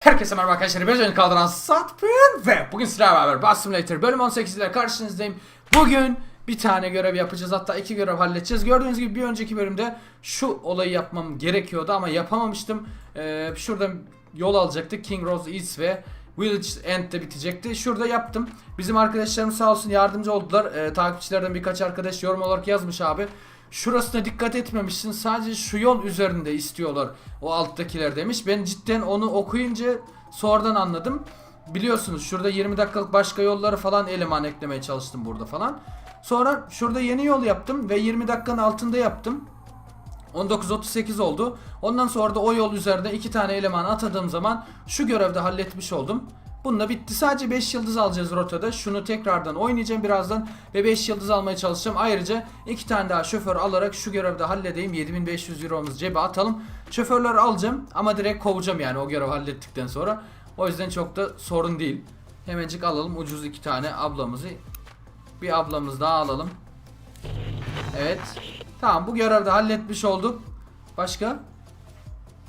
Herkese merhaba arkadaşlar. Ben Can Kaldıran Satpın ve bugün sizlerle beraber Bus Simulator bölüm 18 ile karşınızdayım. Bugün bir tane görev yapacağız. Hatta iki görev halledeceğiz. Gördüğünüz gibi bir önceki bölümde şu olayı yapmam gerekiyordu ama yapamamıştım. Ee, şuradan yol alacaktık. King Rose East ve Village End'de bitecekti. Şurada yaptım. Bizim arkadaşlarım sağ olsun yardımcı oldular. Ee, takipçilerden birkaç arkadaş yorum olarak yazmış abi. Şurasına dikkat etmemişsin. Sadece şu yol üzerinde istiyorlar. O alttakiler demiş. Ben cidden onu okuyunca sonradan anladım. Biliyorsunuz şurada 20 dakikalık başka yolları falan eleman eklemeye çalıştım burada falan. Sonra şurada yeni yol yaptım ve 20 dakikanın altında yaptım. 19.38 oldu. Ondan sonra da o yol üzerinde iki tane eleman atadığım zaman şu görevde halletmiş oldum. Bununla bitti. Sadece 5 yıldız alacağız rotada. Şunu tekrardan oynayacağım birazdan ve 5 yıldız almaya çalışacağım. Ayrıca iki tane daha şoför alarak şu görevde halledeyim. 7500 euro'muz cebe atalım. Şoförleri alacağım ama direkt kovacağım yani o görevi hallettikten sonra. O yüzden çok da sorun değil. Hemencik alalım ucuz iki tane ablamızı. Bir ablamız daha alalım. Evet. Tamam bu görevde halletmiş olduk. Başka?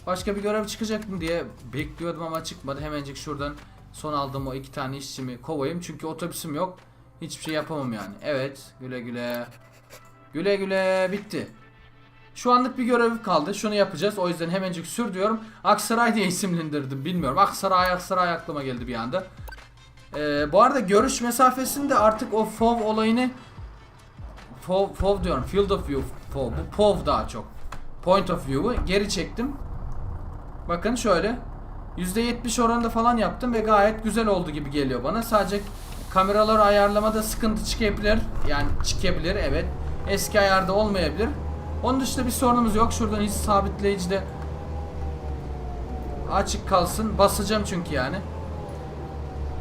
Başka bir görev çıkacak mı diye bekliyordum ama çıkmadı. Hemencik şuradan son aldığım o iki tane işçimi kovayım. Çünkü otobüsüm yok. Hiçbir şey yapamam yani. Evet. Güle güle. Güle güle. Bitti. Şu anlık bir görev kaldı. Şunu yapacağız. O yüzden hemencik sür diyorum. Aksaray diye isimlendirdim. Bilmiyorum. Aksaray Aksaray aklıma geldi bir anda. Ee, bu arada görüş mesafesinde artık o FOV olayını FOV, FOV diyorum. Field of View FOV. Bu POV daha çok. Point of View'u geri çektim. Bakın şöyle. %70 oranında falan yaptım ve gayet güzel oldu gibi geliyor bana. Sadece kameraları ayarlamada sıkıntı çıkabilir. Yani çıkabilir evet. Eski ayarda olmayabilir. Onun dışında bir sorunumuz yok. Şuradan hiç sabitleyici de açık kalsın. Basacağım çünkü yani.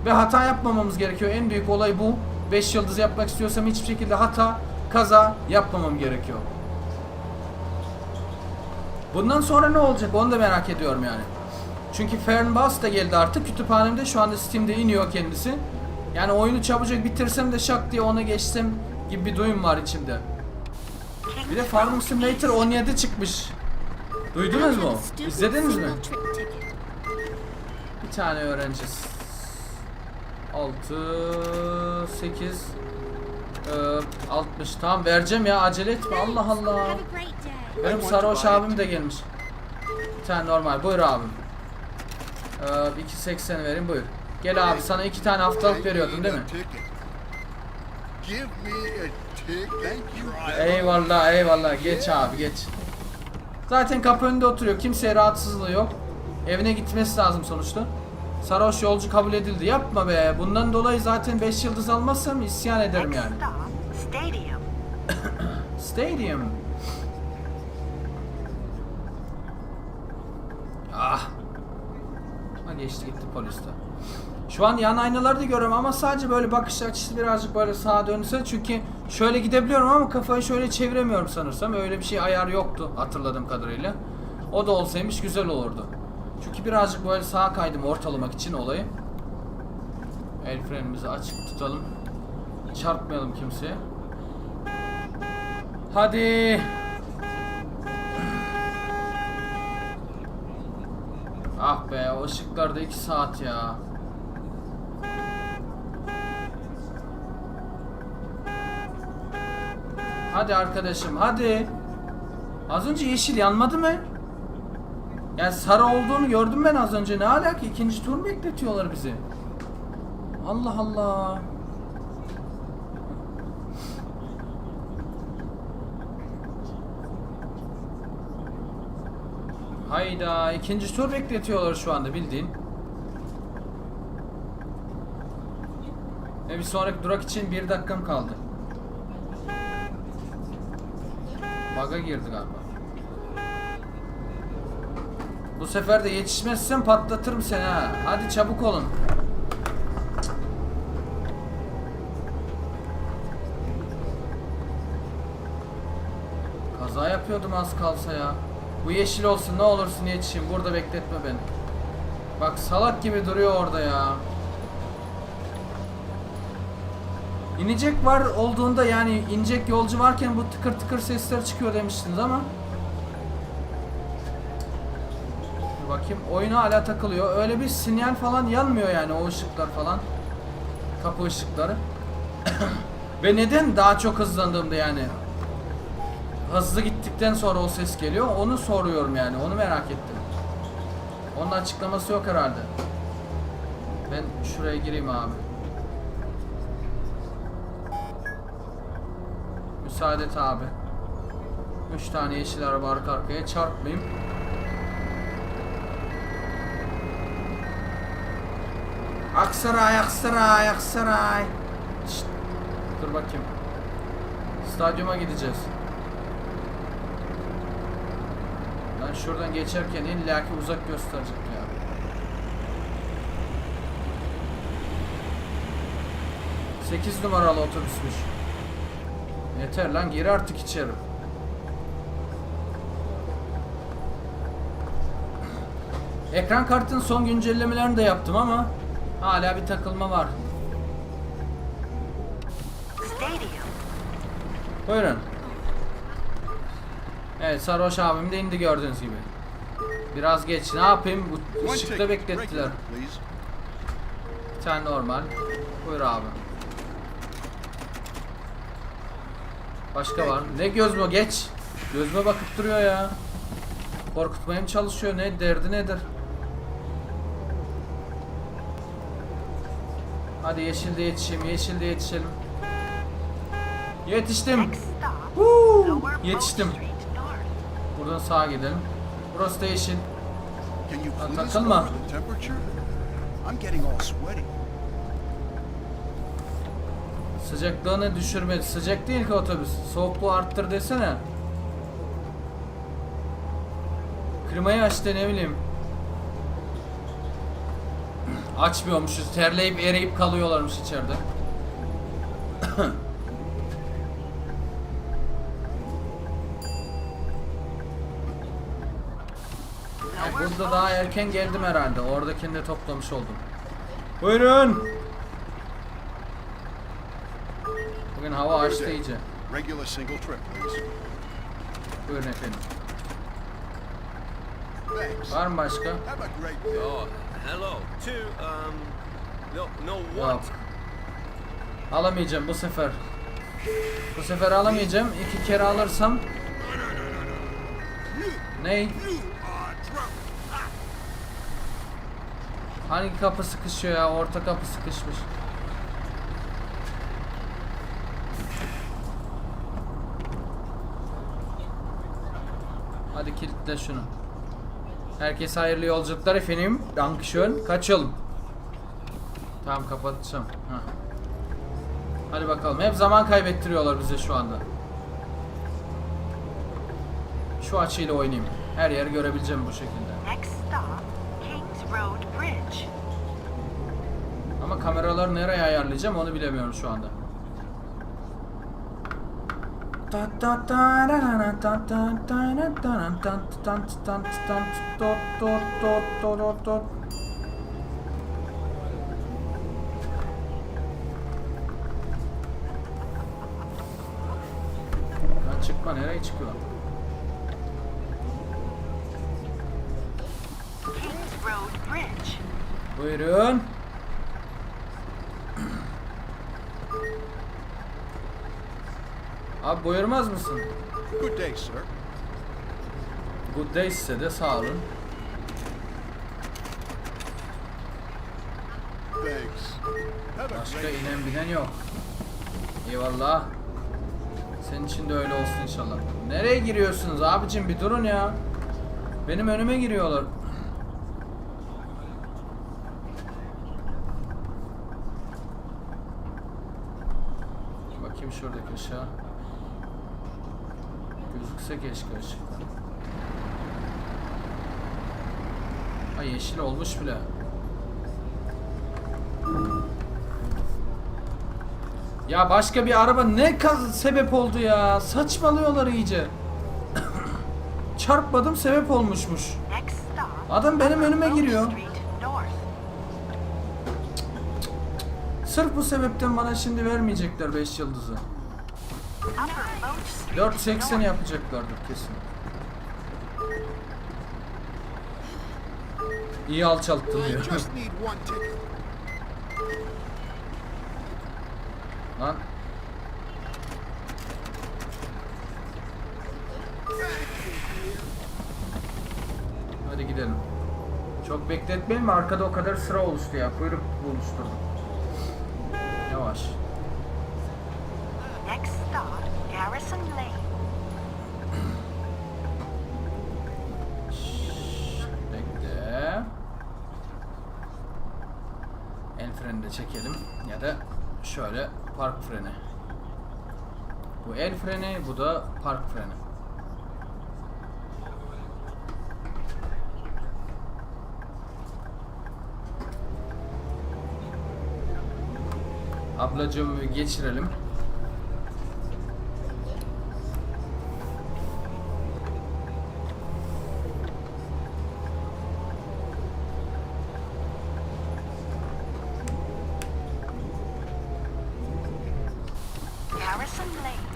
Ve hata yapmamamız gerekiyor. En büyük olay bu. 5 yıldız yapmak istiyorsam hiçbir şekilde hata, kaza yapmamam gerekiyor. Bundan sonra ne olacak onu da merak ediyorum yani. Çünkü Fernbus da geldi artık. Kütüphanemde şu anda Steam'de iniyor kendisi. Yani oyunu çabucak bitirsem de şak diye ona geçsem gibi bir duyum var içimde. Bir de Farming Simulator 17 çıkmış. Duydunuz mu? İzlediniz mi? Bir tane öğrenci. 6 8 60 tamam vereceğim ya acele etme Allah Allah. Benim sarhoş abim de gelmiş. Bir tane normal buyur abim. Ee, 2.80 verin buyur. Gel abi sana iki tane haftalık veriyordum değil mi? Eyvallah eyvallah geç abi geç. Zaten kapı önünde oturuyor kimseye rahatsızlığı yok. Evine gitmesi lazım sonuçta. Sarhoş yolcu kabul edildi. Yapma be. Bundan dolayı zaten 5 yıldız almazsam isyan ederim yani. Stadium. Stadium. Ah. Geçti gitti poliste. Şu an yan aynaları da görüyorum ama sadece böyle bakış açısı birazcık böyle sağa dönse çünkü şöyle gidebiliyorum ama kafayı şöyle çeviremiyorum sanırsam. Öyle bir şey ayar yoktu hatırladığım kadarıyla. O da olsaymış güzel olurdu. Çünkü birazcık böyle sağa kaydım ortalamak için olayı. El frenimizi açık tutalım. Çarpmayalım kimseye. Hadi. Ah be o ışıklarda 2 saat ya. Hadi arkadaşım hadi. Az önce yeşil yanmadı mı? Yani sarı olduğunu gördüm ben az önce. Ne alaka? İkinci tur mu bekletiyorlar bizi? Allah Allah. Hayda ikinci tur bekletiyorlar şu anda bildiğin. Ve bir sonraki durak için bir dakikam kaldı. Baga girdi galiba. Bu sefer de yetişmezsem patlatırım seni ha. Hadi çabuk olun. Kaza yapıyordum az kalsa ya. Bu yeşil olsun ne olursun yetişeyim. Burada bekletme beni. Bak salak gibi duruyor orada ya. İnecek var olduğunda yani inecek yolcu varken bu tıkır tıkır sesler çıkıyor demiştiniz ama. Bakayım oyun hala takılıyor. Öyle bir sinyal falan yanmıyor yani o ışıklar falan. Kapı ışıkları. Ve neden daha çok hızlandığımda yani hızlı gittikten sonra o ses geliyor onu soruyorum yani onu merak ettim. Onun açıklaması yok herhalde. Ben şuraya gireyim abi. Müsaade et abi. Üç tane yeşil araba arka arkaya çarpmayayım. Aksaray, Aksaray, Aksaray. Şşt, dur bakayım. Stadyuma gideceğiz. Ben şuradan geçerken illaki uzak gösterecek ya. Sekiz numaralı otobüsmüş. Yeter lan gir artık içeri. Ekran kartın son güncellemelerini de yaptım ama hala bir takılma var. Buyurun. Evet sarhoş abim de indi gördüğünüz gibi. Biraz geç ne yapayım bu ışıkta beklettiler. Bir tane normal. Buyur abi. Başka var. Ne göz mü? Geç. Gözüme bakıp duruyor ya. Korkutmaya mı çalışıyor? Ne derdi nedir? Hadi yeşilde yetişeyim. Yeşilde yetişelim. Yetiştim. Woo! Yetiştim. Buradan sağa gidelim. Burası da yeşil. Lan takılma. Sıcaklığını düşürmedi. Sıcak değil ki otobüs. Soğukluğu arttır desene. Klimayı aç de ne bileyim. Açmıyormuşuz. Terleyip eriyip kalıyorlarmış içeride. Burada daha erken geldim herhalde. Oradakini de toplamış oldum. Buyurun. Bugün hava açtı iyice. Regular single trip, please. Buyurun efendim. Thanks. Var mı başka? Have a great day. Oh, hello. To, um, no, no Yok. what? Alamayacağım bu sefer. Bu sefer alamayacağım. İki kere alırsam. Ney? Hangi kapı sıkışıyor ya? Orta kapı sıkışmış. Hadi kilitle şunu. Herkese hayırlı yolculuklar efendim. Dankeschön. Kaçalım. Tamam kapatacağım. Heh. Hadi bakalım. Hep zaman kaybettiriyorlar bize şu anda. Şu açıyla oynayayım. Her yeri görebileceğim bu şekilde. Next stop, Road Bridge. Ama kameraları nereye ayarlayacağım onu bilemiyorum şu anda. Çıkma nereye çıkıyor? Buyurun. Abi buyurmaz mısın? Good day, sir. Good day size de sağ olun. Thanks. Başka inen binen yok. Eyvallah. Senin için de öyle olsun inşallah. Nereye giriyorsunuz abicim bir durun ya. Benim önüme giriyorlar. Bakayım şuradaki aşağı. Gözükse keşke ışıklar. Ay yeşil olmuş bile. Ya başka bir araba ne kaz sebep oldu ya? Saçmalıyorlar iyice. Çarpmadım sebep olmuşmuş. Adam benim önüme giriyor. Sırf bu sebepten bana şimdi vermeyecekler 5 yıldızı. Upper Bow Street 4.80 North. yapacaklardır kesin. İyi one ticket. Lan Hadi gidelim. Çok bekletmeyin mi? Arkada o kadar sıra oluştu ya. Kuyruk oluşturdum. Yavaş. Next stop, Garrison Lane. Bekle. El freni de çekelim. Ya da şöyle park freni. Bu el freni, bu da park freni. Ablacığımı geçirelim.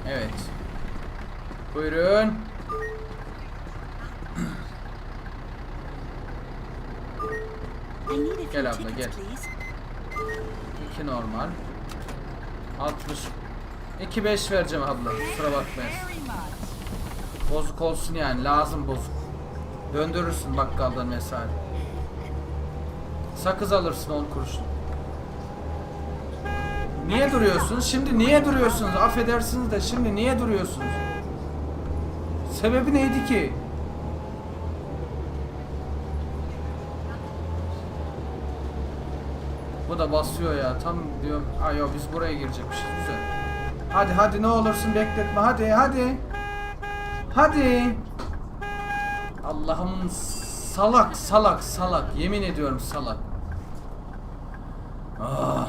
Evet. Buyurun. Gel abla, gel. 2 normal. 60. 2 5 vereceğim abla. Kusura bakmayın. Bozuk olsun yani. Lazım bozuk. Döndürürsün bakkaldan vesaire. Sakız alırsın 10 kuruşluk. Niye duruyorsunuz? Şimdi niye duruyorsunuz? Affedersiniz de şimdi niye duruyorsunuz? Sebebi neydi ki? Bu da basıyor ya. Tam diyorum. Ay yo biz buraya girecekmişiz. Güzel. Hadi hadi ne olursun bekletme. Hadi hadi. Hadi. Allah'ım salak salak salak. Yemin ediyorum salak. Ah.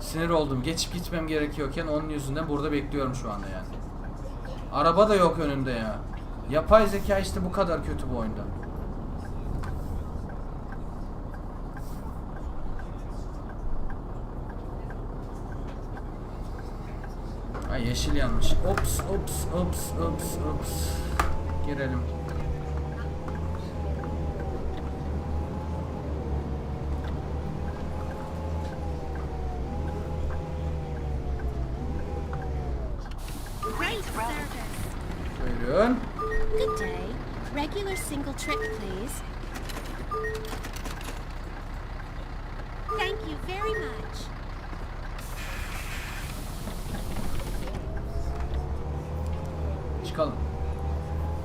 Sinir oldum. Geçip gitmem gerekiyorken onun yüzünden burada bekliyorum şu anda yani. Araba da yok önümde ya. Yapay zeka işte bu kadar kötü bu oyunda. Yeşil yanmış. Ops ops ops ops ops. Girelim. Buyurun. Good day. Regular single trip, please.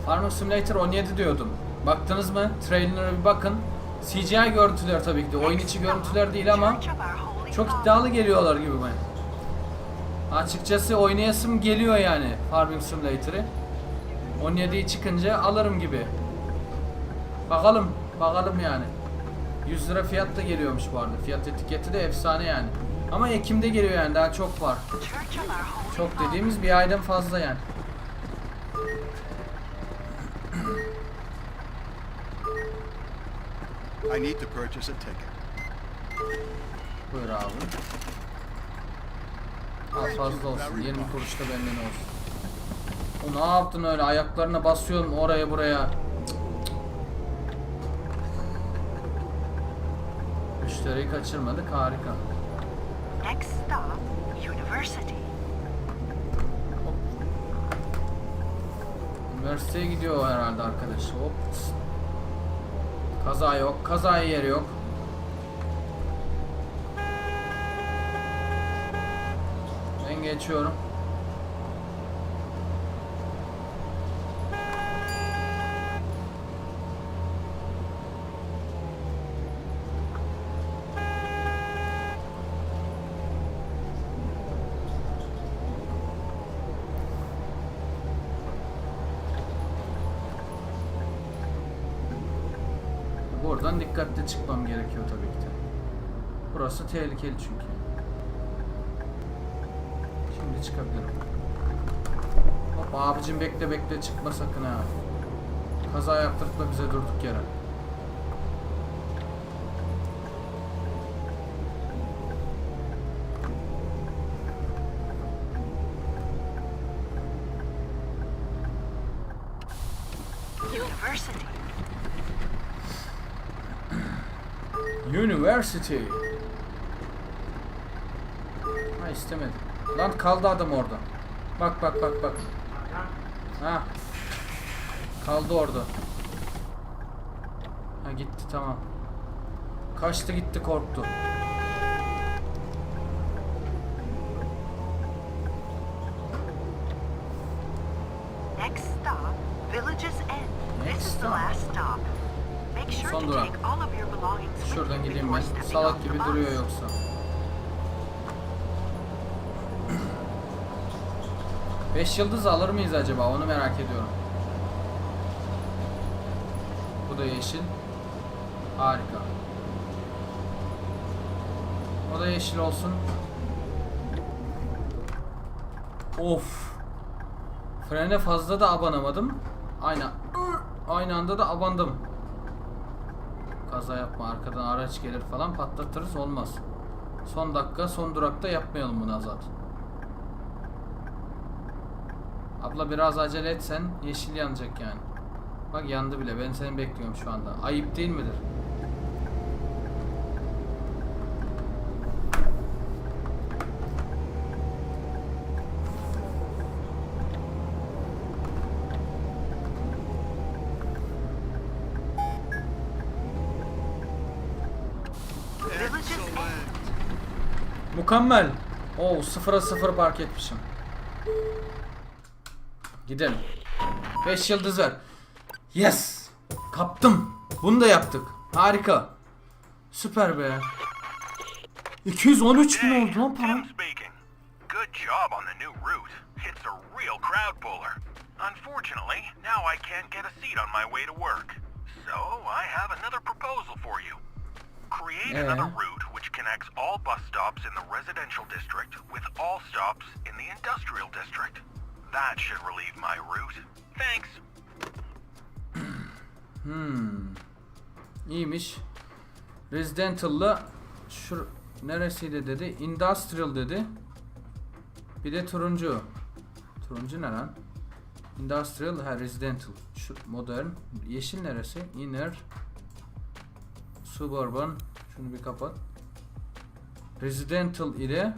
Farming Simulator 17 diyordum. Baktınız mı? Trailer'a bir bakın. CGI görüntüler tabii ki de. Oyun içi görüntüler değil ama çok iddialı geliyorlar gibi ben. Açıkçası oynayasım geliyor yani Farming Simulator'ı. 17'yi çıkınca alırım gibi. Bakalım, bakalım yani. 100 lira fiyat da geliyormuş bu arada. Fiyat etiketi de efsane yani. Ama Ekim'de geliyor yani daha çok var. Çok dediğimiz bir aydan fazla yani. I need to purchase a ticket. Buyur abi. Al fazla olsun. 20 kuruş da benden olsun. O ne yaptın öyle? Ayaklarına basıyorsun oraya buraya. Müşteriyi kaçırmadık. Harika. Next stop, University. Üniversiteye gidiyor herhalde arkadaş. Hop. Kaza yok. Kaza yeri yok. Ben geçiyorum. Buradan dikkatli çıkmam gerekiyor tabii ki. Burası tehlikeli çünkü. Şimdi çıkabilirim. Hop abicim bekle bekle çıkma sakın ha. Kaza yaptırtma bize durduk yere. University. Ha istemedim. Lan kaldı adam orada. Bak bak bak bak. Ha. Kaldı orada. Ha gitti tamam. Kaçtı gitti korktu. Salak gibi duruyor yoksa. Beş yıldız alır mıyız acaba? Onu merak ediyorum. Bu da yeşil. Harika. O da yeşil olsun. Of. Frene fazla da abanamadım. Aynı aynı anda da abandım. Kaza yapma arkadan araç gelir falan patlatırız olmaz. Son dakika son durakta yapmayalım bunu Azat. Abla biraz acele etsen yeşil yanacak yani. Bak yandı bile ben seni bekliyorum şu anda. Ayıp değil midir? Mükemmel. Oo sıfıra sıfır park etmişim. Gidelim. 5 yıldız ver. Yes. Kaptım. Bunu da yaptık. Harika. Süper be. 213 bin oldu lan speaking. Good job on the new route. It's a real crowd puller. Unfortunately, now I can't get a seat on my way to work. So I have another proposal for you. Create another route which connects all bus stops in the residential district with all stops in the industrial district. That should relieve my route. Thanks. İyiymiş. Residential'la şu neresiydi dedi? Industrial dedi. Bir de turuncu. Turuncu ne lan? Industrial ha residential. Şu modern. Yeşil neresi? Inner. Suburban. Şunu bir kapat. Residential ile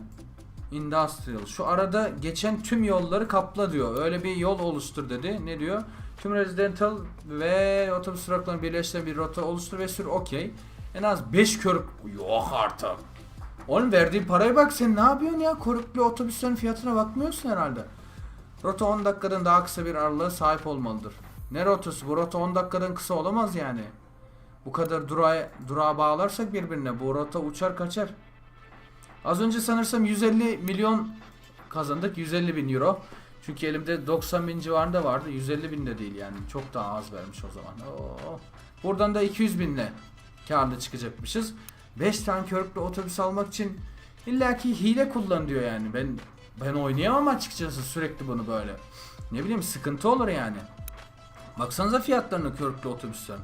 Industrial. Şu arada geçen tüm yolları kapla diyor. Öyle bir yol oluştur dedi. Ne diyor? Tüm residential ve otobüs duraklarını birleştiren bir rota oluştur ve sür okey. En az 5 körük... Yok artık. Oğlum verdiğin paraya bak sen ne yapıyorsun ya? Körüklü otobüslerin fiyatına bakmıyorsun herhalde. Rota 10 dakikadan daha kısa bir aralığa sahip olmalıdır. Ne rotası? Bu rota 10 dakikadan kısa olamaz yani. Bu kadar durağa, durağa bağlarsak birbirine bu rota uçar kaçar. Az önce sanırsam 150 milyon kazandık. 150 bin euro. Çünkü elimde 90 bin civarında vardı. 150 bin de değil yani. Çok daha az vermiş o zaman. Oo. Buradan da 200 binle karlı çıkacakmışız. 5 tane körüklü otobüs almak için illaki hile kullan diyor yani. Ben ben oynayamam açıkçası sürekli bunu böyle. Ne bileyim sıkıntı olur yani. Baksanıza fiyatlarını körüklü otobüslerin.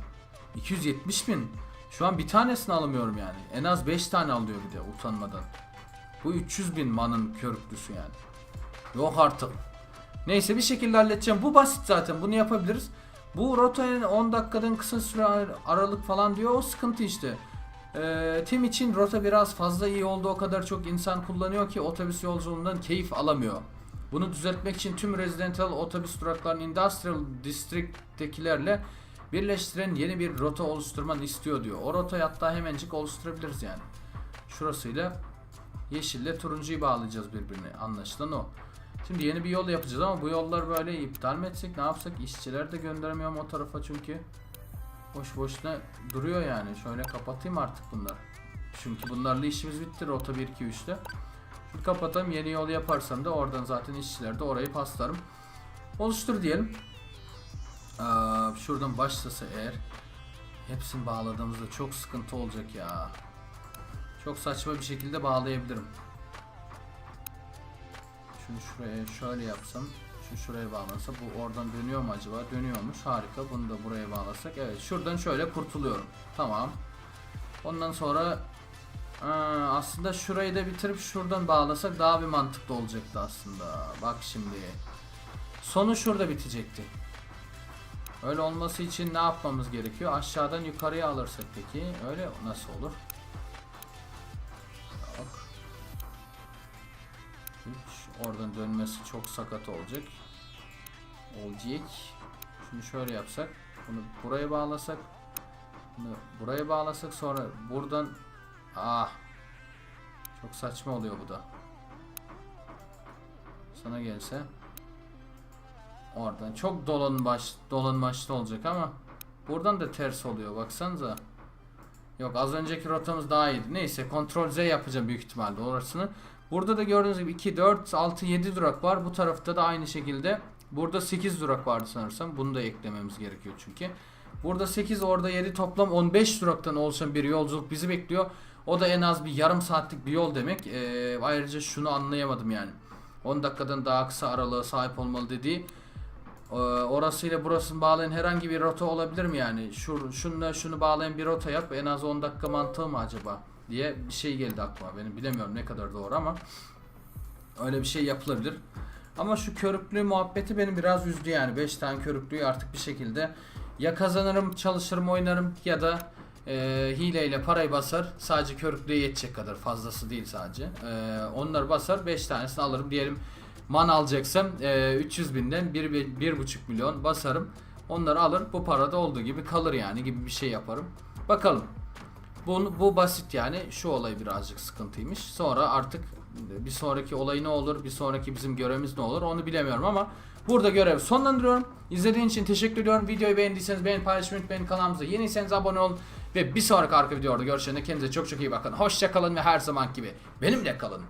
270 bin. Şu an bir tanesini alamıyorum yani. En az 5 tane alıyor bir de utanmadan. Bu 300 bin manın körüklüsü yani. Yok artık. Neyse bir şekilde halledeceğim. Bu basit zaten bunu yapabiliriz. Bu rotayın 10 dakikadan kısa süre ar- aralık falan diyor o sıkıntı işte. Ee, Tim için rota biraz fazla iyi oldu o kadar çok insan kullanıyor ki otobüs yolculuğundan keyif alamıyor. Bunu düzeltmek için tüm residential otobüs duraklarını industrial district'tekilerle birleştiren yeni bir rota oluşturmanı istiyor diyor. O rotayı hatta hemencik oluşturabiliriz yani. Şurasıyla yeşille turuncuyu bağlayacağız birbirine. Anlaşılan o. Şimdi yeni bir yol yapacağız ama bu yollar böyle iptal mi etsek ne yapsak? İşçiler de gönderemiyorum o tarafa çünkü. Boş boşuna duruyor yani. Şöyle kapatayım artık bunlar. Çünkü bunlarla işimiz bitti rota 1 2 3'te. Şunu kapatalım yeni yol yaparsam da oradan zaten işçiler de orayı paslarım. Oluştur diyelim. Şuradan başlasa eğer hepsini bağladığımızda çok sıkıntı olacak ya. Çok saçma bir şekilde bağlayabilirim. Şunu şuraya şöyle yapsam. Şu şuraya bağlansa bu oradan dönüyor mu acaba? Dönüyormuş. Harika. Bunu da buraya bağlasak. Evet. Şuradan şöyle kurtuluyorum. Tamam. Ondan sonra aa, aslında şurayı da bitirip şuradan bağlasak daha bir mantıklı olacaktı aslında. Bak şimdi. Sonu şurada bitecekti. Öyle olması için ne yapmamız gerekiyor? Aşağıdan yukarıya alırsak peki öyle nasıl olur? Bak. 3 oradan dönmesi çok sakat olacak. Olacak. Şunu şöyle yapsak. Bunu buraya bağlasak. Bunu buraya bağlasak sonra buradan ah çok saçma oluyor bu da. Sana gelse oradan çok dolanbaş dolanmaçlı olacak ama buradan da ters oluyor baksanıza. Yok az önceki rotamız daha iyiydi. Neyse kontrol Z yapacağım büyük ihtimalle orasını. Burada da gördüğünüz gibi 2, 4, 6, 7 durak var. Bu tarafta da aynı şekilde. Burada 8 durak vardı sanırsam. Bunu da eklememiz gerekiyor çünkü. Burada 8 orada 7 toplam 15 duraktan oluşan bir yolculuk bizi bekliyor. O da en az bir yarım saatlik bir yol demek. Ee, ayrıca şunu anlayamadım yani. 10 dakikadan daha kısa aralığa sahip olmalı dediği. Ee, orasıyla burasını bağlayan herhangi bir rota olabilir mi yani? Şu, şununla şunu bağlayan bir rota yap en az 10 dakika mantığı mı acaba? diye bir şey geldi aklıma. Benim bilemiyorum ne kadar doğru ama öyle bir şey yapılabilir. Ama şu körüklü muhabbeti beni biraz üzdü yani. 5 tane körüklüyü artık bir şekilde ya kazanırım, çalışırım, oynarım ya da e, hileyle parayı basar. Sadece körüklüye yetecek kadar fazlası değil sadece. E, onları basar 5 tanesini alırım diyelim. Man alacaksam e, 300 binden 1,5 milyon basarım. Onları alır bu parada olduğu gibi kalır yani gibi bir şey yaparım. Bakalım. Bu, bu basit yani. Şu olay birazcık sıkıntıymış. Sonra artık bir sonraki olay ne olur, bir sonraki bizim görevimiz ne olur onu bilemiyorum ama burada görev sonlandırıyorum. İzlediğiniz için teşekkür ediyorum. Videoyu beğendiyseniz beğen paylaşmayı unutmayın. Kanalımıza yeniyseniz abone olun. Ve bir sonraki arka videoda görüşene kendinize çok çok iyi bakın. Hoşça kalın ve her zaman gibi benimle kalın.